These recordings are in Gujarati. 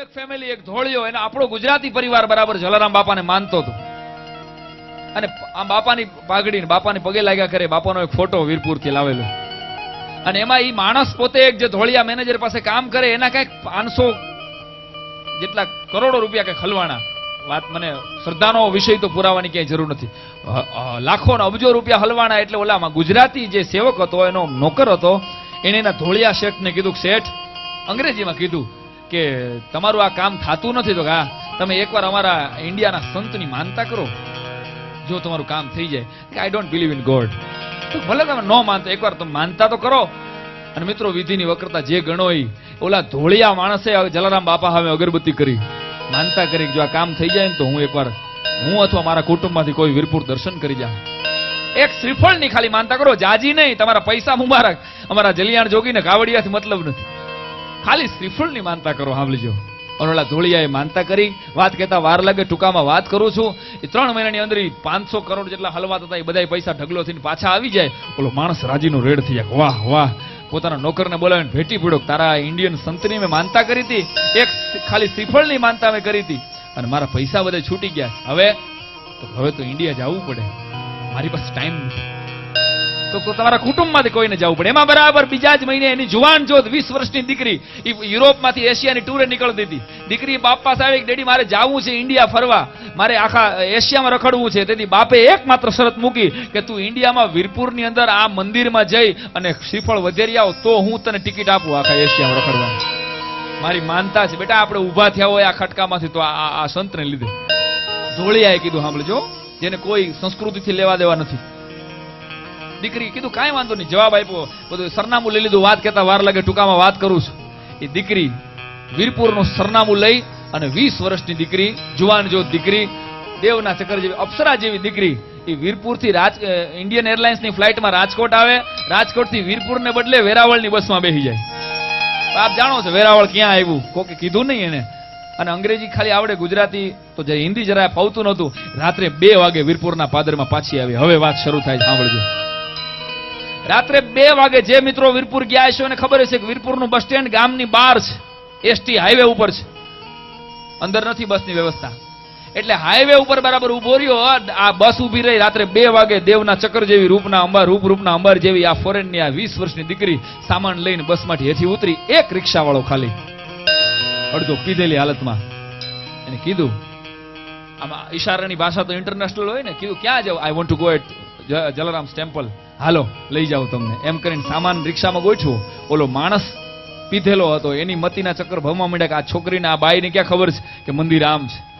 એક ફેમિલી એક ધોળિયો, એને આપણો ગુજરાતી પરિવાર બરાબર જલારામ બાપાને માનતો હતો. અને આ બાપાની પાઘડી બાપાની પગે લાગ્યા કરે, બાપાનો એક ફોટો વીરપુરથી લાવેલો. અને એમાં એ માણસ પોતે એક જે ધોળિયા મેનેજર પાસે કામ કરે, એના કંઈક પાંચસો જેટલા કરોડો રૂપિયા કંઈક ખલવાણા વાત મને શ્રદ્ધાનો વિષય તો પુરાવાની ક્યાંય જરૂર નથી. લાખો ને અબજો રૂપિયા હલવાણા એટલે ઓલામાં ગુજરાતી જે સેવક હતો, એનો નોકર હતો, એને એના ધોળિયા શેઠને કીધું શેઠ, અંગ્રેજીમાં કીધું કે તમારું આ કામ થતું નથી તો હા તમે એકવાર અમારા ઇન્ડિયાના સંતની માનતા કરો. જો તમારું કામ થઈ જાય I don't believe in God તો ભલે તમે ન માનતા, એકવાર તમે માનતા તો કરો. અને મિત્રો, વિધિની વક્રતા જે ગણો એ ઓલા ધોળિયા માણસે જલારામ બાપા હવે અગરબત્તી કરી. માનતા કરી જો આ કામ થઈ જાય ને તો હું એકવાર, હું અથવા મારા કુટુંબમાંથી કોઈ વીરપુર દર્શન કરી જાઉં. એક શ્રીફળની ખાલી માનતા કરો, જાજી નહીં, તમારા પૈસા મુબારક અમારા જલિયાણ જોગીને કાવડિયાથી મતલબ નથી. ખાલી શ્રીફળની માનતા કરો સાંભળીજો અનોળા ધોળિયાએ માનતા કરી. વાત કહેતા વાર લાગે, ટૂંકામાં વાત કરું છું. એ ત્રણ મહિનાની અંદર પાંચસો કરોડ જેટલા હલવાત હતા એ બધા પૈસા ઢગલો થઈને પાછા આવી જાય. ઓલો માણસ રાજીનો રેડ થઈ જાય વાહ વાહ. પોતાના નોકરને બોલાવીને ભેટી પડ્યો. તારા ઇન્ડિયન સંતની મેં માનતા કરી હતી. એક ખાલી શ્રીફળની માનતા મેં કરી હતી. અને મારા પૈસા બધા છૂટી ગયા. હવે તો હવે તો ઇન્ડિયા જવું પડે. મારી પાસે ટાઈમ નથી. તો તમારા કુટુંબમાંથી કોઈને જવું પડે. એમાં બરાબર બીજા જ મહિને એની જુવાન જોત વીસ વર્ષની દીકરી યુરોપમાંથી એશિયાની ટૂરે નીકળતી હતી દીકરી બાપ પાસે ડેડી, મારે જવું છે ઇન્ડિયા ફરવા. મારે આખા એશિયામાં રખડવું છે. તેથી બાપે એકમાત્ર શરત મૂકી કે, તું ઇન્ડિયામાં વીરપુરની અંદર આ મંદિરમાં જઈ અને શ્રીફળ વધેરી આવ, તો હું તને ટિકિટ આપું આખા એશિયામાં રખડવા મારી માનતા છે. બેટા, આપણે ઊભા થયા હોય આ ખટકામાંથી, તો આ સંતને લીધે. ધોળિયાએ કીધું, સાંભળજો. જેને કોઈ સંસ્કૃતિથી લેવા દેવા નથી. દીકરી કીધું, કાંઈ વાંધો નહીં. જવાબ આપ્યો, બધું સરનામું લઈ લીધું. વાત કહેતા વાર લાગે, ટૂંકામાં વાત કરું છું. એ દીકરી વીરપુરનું સરનામું લઈ અને વીસ વર્ષની દીકરી, જુવાન જો દીકરી, દેવના ચક્કર જેવી, અપ્સરા જેવી દીકરી, એ વીરપુરથી રાજ ઇન્ડિયન એરલાઇન્સની ફ્લાઇટમાં રાજકોટ આવે, રાજકોટથી વીરપુરને બદલે વેરાવળની બસમાં બેસી જાય. આપ જાણો છો વેરાવળ ક્યાં આવ્યું? કોકે કીધું નહીં એને. અને અંગ્રેજી ખાલી આવડે ગુજરાતી, તો જે હિન્દી જરા પાવતું નહોતું, રાત્રે બે વાગે વીરપુરના પાદરમાં પાછી આવી. હવે વાત શરૂ થાય સાંભળજો. રાત્રે બે વાગે જે મિત્રો વીરપુર ગયા છે એને ખબર છે કે વીરપુરનું બસ સ્ટેન્ડ ગામની બહાર છે. એસટી હાઈવે ઉપર છે. અંદર નથી બસની વ્યવસ્થા. એટલે હાઈવે ઉપર બરાબર ઊભો રહ્યો, આ બસ ઊભી રહી, રાત્રે બે વાગે દેવના ચક્ર જેવી રૂપના અંબાર રૂપ રૂપના અંબાર જેવી આ ફોરેનની આ વીસ વર્ષની દીકરી સામાન લઈને બસમાંથી હેઠી ઉતરી, એક રિક્ષાવાળો ખાલી અડધો પીધેલી હાલતમાં. એને કીધું, આમાં ઈશારાની ભાષા તો ઇન્ટરનેશનલ હોય ને? કીધું, ક્યાં જાવ? I want to go at Jalaram temple હાલો, લઈ જાઉં તમને. એમ કરીને સામાન રિક્ષામાં ગોઠવું. ઓલો માણસ પીધેલો હતો, એની મતીના ચક્કર ભમવા માંડ્યા કે આ છોકરીને, આ બાઈને ક્યાં ખબર છે કે મંદિર આમ છે?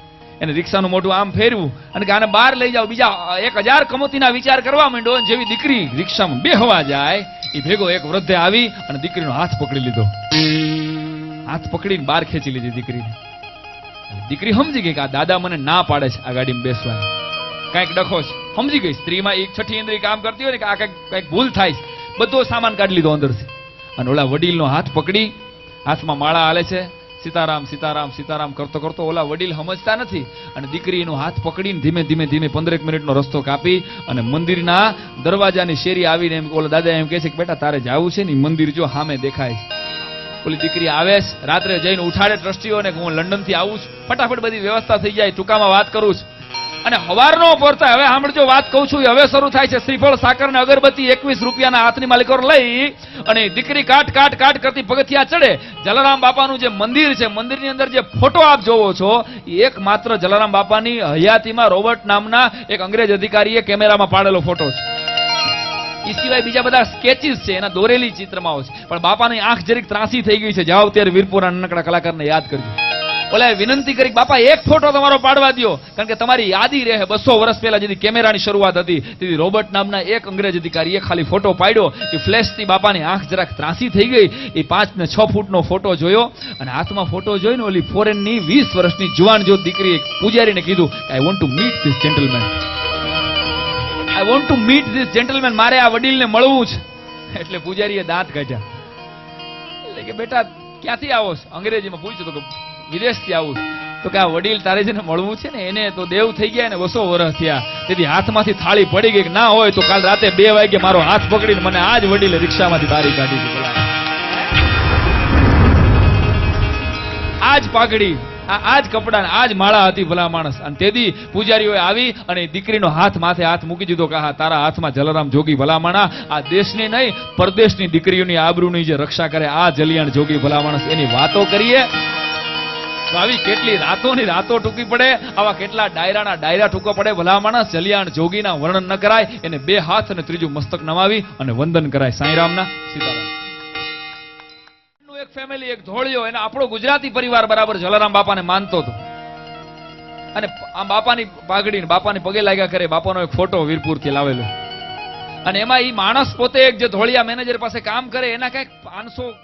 એને રિક્ષાનું મોટું આમ ફેરવું અને કે આને બહાર લઈ જાઓ. બીજા એક હજાર કમોતીના વિચાર કરવા માંડ્યો અને જેવી દીકરી રિક્ષામાં બેહવા જાય એ ભેગો એક વૃદ્ધે આવી અને દીકરીનો હાથ પકડી લીધો. હાથ પકડીને બહાર ખેંચી લીધી દીકરીને. દીકરી સમજી ગઈ કે આ દાદા મને ના પાડે છે આ ગાડીમાં બેસવાની. કાંઈક ડખો છે. સમજી ગઈ. સ્ત્રીમાં એક છઠ્ઠી ઇન્દ્રિય કામ કરતી હોય ને કે આ કંઈક કંઈક ભૂલ થાય બધો સામાન કાઢી લીધો અંદરથી. અને ઓલા વડીલનો હાથ પકડી, હાથમાં માળા હાલે છે. સીતારામ સીતારામ સીતારામ કરતો કરતો ઓલા વડીલ સમજતા નથી. અને દીકરીનો હાથ પકડીને ધીમે ધીમે ધીમે પંદરેક મિનિટનો રસ્તો કાપી અને મંદિરના દરવાજાની શેરી આવીને એમ ઓલા દાદા એમ કહે છે કે, બેટા, તારે જવું છે ને? મંદિર જો સામે દેખાય. ઓલી દીકરી આવે રાત્રે જઈને ઉઠાડે ટ્રસ્ટીઓને હું લંડનથી આવું છું. ફટાફટ બધી વ્યવસ્થા થઈ જાય. ટૂંકામાં વાત કરું છું. અને હવારનો પહોંચતા હવે સાંભળજો, વાત કહું છું, હવે શરૂ થાય છે શ્રીફળ સાકર ને અગરબત્તી એકવીસ રૂપિયાના હાથની માલિકો લઈ અને દીકરી કાટ કાટ કાટ કરતી પગથિયા ચડે. જલારામ બાપાનું જે મંદિર છે, મંદિરની અંદર જે ફોટો આપ જોવો છો, એ એકમાત્ર જલારામ બાપાની હયાતીમાં રોબર્ટ નામના એક અંગ્રેજ અધિકારીએ કેમેરામાં પાડેલો ફોટો છે. એ સિવાય બીજા બધા સ્કેચીસ છે, એના દોરેલી ચિત્રમાઓ છે. પણ બાપાની આંખ જરીક ત્રાસી થઈ ગઈ છે. જાઓ ત્યારે વીરપુરા નાનકડા કલાકારને યાદ કરજો. ઓલા વિનંતી કરી બાપા, એક ફોટો તમારો પાડવા દો કારણ કે તમારી યાદી રહે બસો વર્ષ પહેલા જેથી કેમેરાની શરૂઆત હતી. તેથી રોબર્ટ નામના એક અંગ્રેજ અધિકારીએ ખાલી ફોટો પાડ્યો એ ફ્લેશથી બાપાની આંખ જરાક ત્રાસી થઈ ગઈ. એ પાંચ ને છ ફૂટનો ફોટો જોયો અને હાથમાં ફોટો જોઈને ઓલી ફોરેનની વીસ વર્ષની જુવાન જો દીકરીએ પૂજારીને કીધું I want to meet this gentleman I want to meet this gentleman મારે આ વડીલને મળવું છે. એટલે પૂજારીએ દાંત કાઢ્યા. એટલે કે, બેટા, ક્યાંથી આવો અંગ્રેજીમાં પૂછ્યું તો કે વિદેશથી આવું તો કે આ વડીલ તારે જેને મળવું છે ને, એને તો દેવ થઈ ગયા ને બસો વર્ષ થયા. તેથી હાથમાંથી થાળી પડી ગઈ ના હોય તો કાલ રાતે બે વાગે મારો હાથ પકડીને મને આજ વડીલે રિક્ષામાંથી તારી કાઢી છે. આ જ પાઘડી, આ જ કપડા આ જ માળા હતી ભલા માણસ. અને તેથી પૂજારીઓએ આવી અને દીકરીનો હાથ માથે હાથ મૂકી દીધો કે હા તારા હાથમાં જલારામ જોગી ભલામાણા આ દેશની નહીં, પરદેશની દીકરીઓની આબરૂની જે રક્ષા કરે, આ જલિયાણ જોગી ભલા માણસ. એની વાતો કરીએ. આવી કેટલી રાતોની રાતો ટૂંકી પડે? આવા કેટલા ડાયરાના ડાયરા ટૂંકો પડે? ભલા માણસ જલિયાણ જોગીના વર્ણન ન કરાય. એને બે હાથ અને ત્રીજું મસ્તક નમાવી અને વંદન કરાય. સાંઈરામના સીતારામ. એક ફેમિલી એક ધોળિયો, એને આપણો ગુજરાતી પરિવાર બરાબર જલારામ બાપાને માનતો હતો. અને આ બાપાની પાઘડી બાપાની પગે લાગ્યા કરે, બાપાનો એક ફોટો વીરપુરથી લાવેલો. અને એમાં એ માણસ પોતે એક જે ધોળિયા મેનેજર પાસે કામ કરે, એના કંઈક પાંચસો